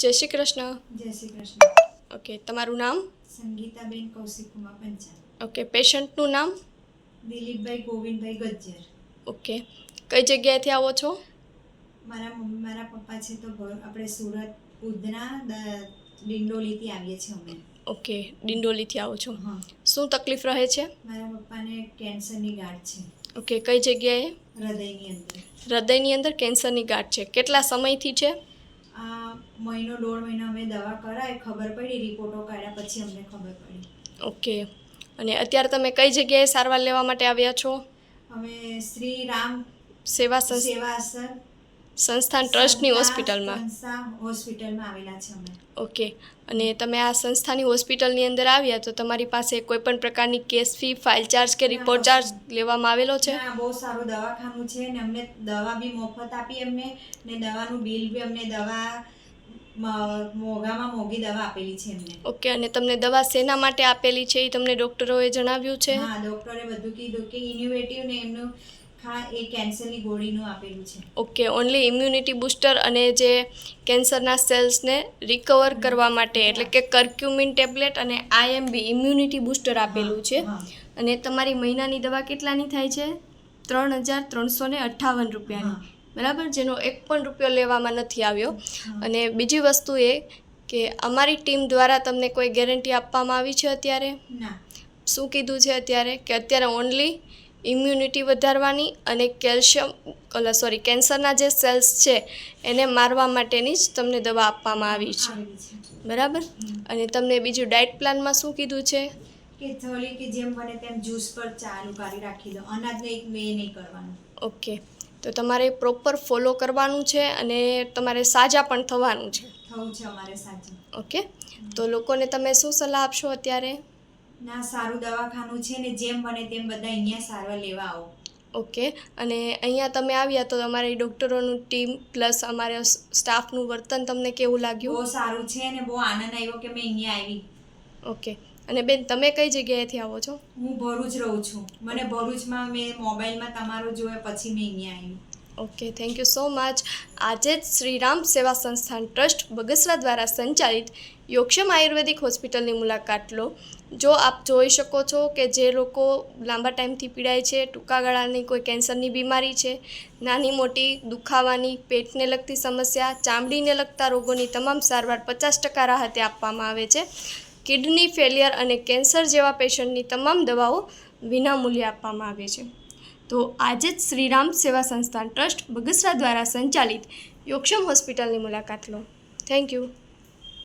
જય શ્રી કૃષ્ણ. જય શ્રી કૃષ્ણ. ઓકે તમારું નામ? સંગીતાબેન કૌશિકુમા પંચાલ. ઓકે પેશન્ટનું નામ? દિલીપભાઈ ગોવિંદભાઈ ગજ્જર. ઓકે કઈ જગ્યાએથી આવો છો? મારા મમ્મી મારા પપ્પા છે તો આપણે સુરત ઉધના ડિંડોલીથી આવીએ છીએ અમે. ઓકે ડિંડોલીથી આવો છો. શું તકલીફ રહે છે? મારા પપ્પાને કેન્સરની ગાંઠ છે. ઓકે કઈ જગ્યાએ? હૃદયની અંદર. હૃદયની અંદર કેન્સરની ગાંઠ છે. કેટલા સમયથી છે? આ મહિનો દોઢ મહિનો અમે દવા કરાય ખબર પડી રિપોર્ટો કાઢ્યા પછી અમને ખબર પડી. ઓકે. અને અત્યારે તમે કઈ જગ્યાએ સારવાર લેવા માટે આવ્યા છો? અમે શ્રી રામ સેવા સેવા આસન સંસ્થાન ટ્રસ્ટની હોસ્પિટલમાં. હોસ્પિટલમાં આવેલા છે અમે. ઓકે. અને તમે આ સંસ્થાની હોસ્પિટલની અંદર આવ્યા તો તમારી પાસે કોઈ પણ પ્રકારની કેસ ફી ફાઇલ ચાર્જ કે રિપોર્ટ ચાર્જ લેવામાં આવેલો છે? બહુ સારું દવાખાનું છે ને અમને દવા બી મફત આપી અમને ને દવાનું બિલ બી અમને દવા મોંઘામાં દવા આપેલી છે એમને ઓકે અને તમને દવા શેના માટે આપેલી છે એ તમને ડૉક્ટરોએ જણાવ્યું છે? હા ડોક્ટરે બધું કીધું કે ઇન્યુવેટિવ ને એમનું ખા એ કેન્સરની ગોળીનું આપેલું છે. ઓકે ઓનલી ઇમ્યુનિટી બૂસ્ટર અને જે કેન્સરના સેલ્સને રિકવર કરવા માટે એટલે કે કર્ક્યુમિન ટેબ્લેટ અને આઈએમબી ઇમ્યુનિટી બૂસ્ટર આપેલું છે. હા. અને તમારી મહિનાની દવા કેટલાની થાય છે? ત્રણ હજાર ત્રણસો ને અઠ્ઠાવન રૂપિયાની. બરાબર? જેનો એક પણ રૂપિયો લેવામાં નથી આવ્યો. અને બીજી વસ્તુ એ કે અમારી ટીમ દ્વારા તમને કોઈ ગેરંટી આપવામાં આવી છે અત્યારે? શું કીધું છે અત્યારે? કે અત્યારે ઓનલી ઇમ્યુનિટી વધારવાની અને કેલ્શિયમ ઓલા સોરી કેન્સરના જે સેલ્સ છે એને મારવા માટેની જ તમને દવા આપવામાં આવી છે. બરાબર? અને તમને બીજું ડાયટ પ્લાનમાં શું કીધું છે? કે થોડી કે જેમ બને તેમ જ્યુસ પર ચાલુ કરી રાખી દો. અનાજને એક મે નહીં કરવાનું. ઓકે. તો તમારે પ્રોપર ફોલો કરવાનું છે અને તમારે સાજા પણ થવાનું છે. થવું છે અમારે સાજા. ઓકે? તો લોકોને તમે શું સલાહ આપશો અત્યારે? ના સારું દવાખાનું છે ને જેમ બને તેમ બધા અહીંયા સારવાર લેવા આવો. ઓકે અને અહીંયા તમે આવ્યા તો તમારી ડૉક્ટરોનું ટીમ પ્લસ અમારા સ્ટાફનું વર્તન તમને કેવું લાગ્યું? બહુ સારું છે ને બહુ આનંદ આવ્યો કે મેં અહીંયા આવી. ઓકે અને બેન તમે કઈ જગ્યાએથી આવો છો? હું ભરૂચ રહું છું. મને ભરૂચમાં મેં મોબાઈલમાં તમારું જોયા પછી મેં અહીંયા આવી. Okay thank you so much આજે જ શ્રીરામ સેવા સંસ્થાન ટ્રસ્ટ બગસરા દ્વારા સંચાલિત યોક્ષમ આયુર્વેદિક હોસ્પિટલની મુલાકાત લો. જો આપ જોઈ શકો છો કે જે લોકો લાંબા ટાઈમથી પીડાય છે, ટૂંકા ગાળાની કોઈ કેન્સરની બીમારી છે, નાની મોટી દુખાવાની, પેટને લગતી સમસ્યા, ચામડીને લગતા રોગોની તમામ સારવાર પચાસ ટકા રાહતે આપવામાં આવે છે. કિડની ફેલિયર અને કેન્સર જેવા પેશન્ટની તમામ દવાઓ વિનામૂલ્યે આપવામાં આવે છે. તો આજે જ શ્રીરામ સેવા સંસ્થાન ટ્રસ્ટ બગસરા દ્વારા સંચાલિત યોક્ષમ હોસ્પિટલની મુલાકાત લો. Thank you